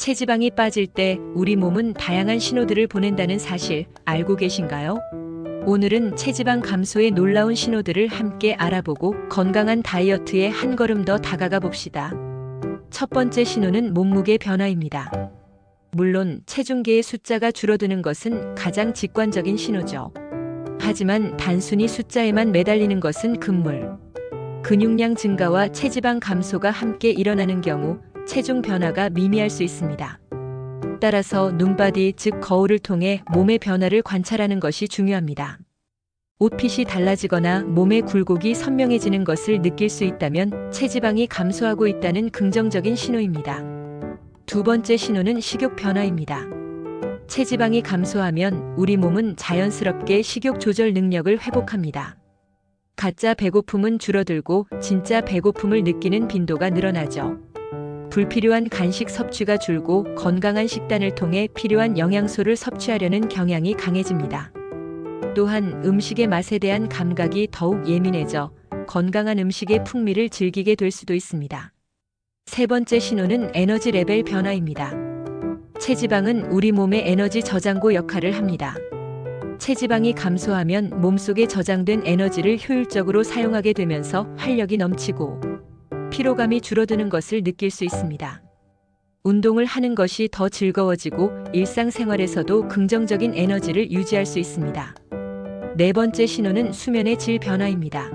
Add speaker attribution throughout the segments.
Speaker 1: 체지방이 빠질 때 우리 몸은 다양한 신호들을 보낸다는 사실 알고 계신가요? 오늘은 체지방 감소의 놀라운 신호들을 함께 알아보고 건강한 다이어트에 한 걸음 더 다가가 봅시다. 첫 번째 신호는 몸무게 변화입니다. 물론 체중계의 숫자가 줄어드는 것은 가장 직관적인 신호죠. 하지만 단순히 숫자에만 매달리는 것은 금물. 근육량 증가와 체지방 감소가 함께 일어나는 경우 체중 변화가 미미할 수 있습니다. 따라서 눈바디 즉 거울을 통해 몸의 변화를 관찰하는 것이 중요합니다. 옷핏이 달라지거나 몸의 굴곡이 선명해지는 것을 느낄 수 있다면 체지방이 감소하고 있다는 긍정적인 신호입니다. 두 번째 신호는 식욕 변화입니다. 체지방이 감소하면 우리 몸은 자연스럽게 식욕 조절 능력을 회복합니다. 가짜 배고픔은 줄어들고 진짜 배고픔을 느끼는 빈도가 늘어나죠. 불필요한 간식 섭취가 줄고 건강한 식단을 통해 필요한 영양소를 섭취하려는 경향이 강해집니다. 또한 음식의 맛에 대한 감각이 더욱 예민해져 건강한 음식의 풍미를 즐기게 될 수도 있습니다. 세 번째 신호는 에너지 레벨 변화입니다. 체지방은 우리 몸의 에너지 저장고 역할을 합니다. 체지방이 감소하면 몸속에 저장된 에너지를 효율적으로 사용하게 되면서 활력이 넘치고 피로감이 줄어드는 것을 느낄 수 있습니다. 운동을 하는 것이 더 즐거워지고 일상생활에서도 긍정적인 에너지를 유지할 수 있습니다. 네 번째 신호는 수면의 질 변화입니다.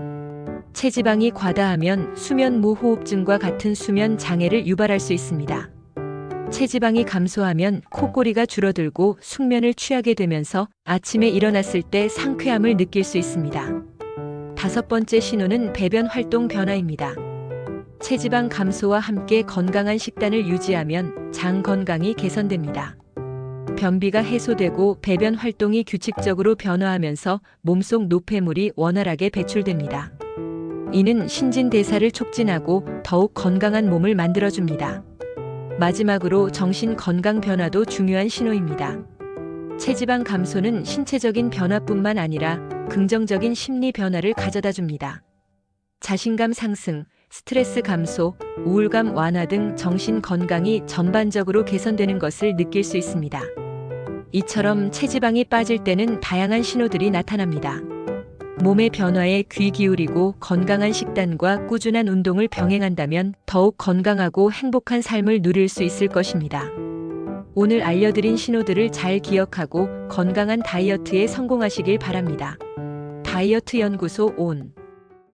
Speaker 1: 체지방이 과다하면 수면 무호흡증과 같은 수면 장애를 유발할 수 있습니다. 체지방이 감소하면 콧꼬리가 줄어들고 숙면을 취하게 되면서 아침에 일어났을 때 상쾌함을 느낄 수 있습니다. 다섯 번째 신호는 배변 활동 변화입니다. 체지방 감소와 함께 건강한 식단을 유지하면 장 건강이 개선됩니다. 변비가 해소되고 배변 활동이 규칙적으로 변화하면서 몸속 노폐물이 원활하게 배출됩니다. 이는 신진대사를 촉진하고 더욱 건강한 몸을 만들어줍니다. 마지막으로 정신 건강 변화도 중요한 신호입니다. 체지방 감소는 신체적인 변화뿐만 아니라 긍정적인 심리 변화를 가져다 줍니다. 자신감 상승, 스트레스 감소, 우울감 완화 등 정신 건강이 전반적으로 개선되는 것을 느낄 수 있습니다. 이처럼 체지방이 빠질 때는 다양한 신호들이 나타납니다. 몸의 변화에 귀 기울이고 건강한 식단과 꾸준한 운동을 병행한다면 더욱 건강하고 행복한 삶을 누릴 수 있을 것입니다. 오늘 알려드린 신호들을 잘 기억하고 건강한 다이어트에 성공하시길 바랍니다. 다이어트 연구소 온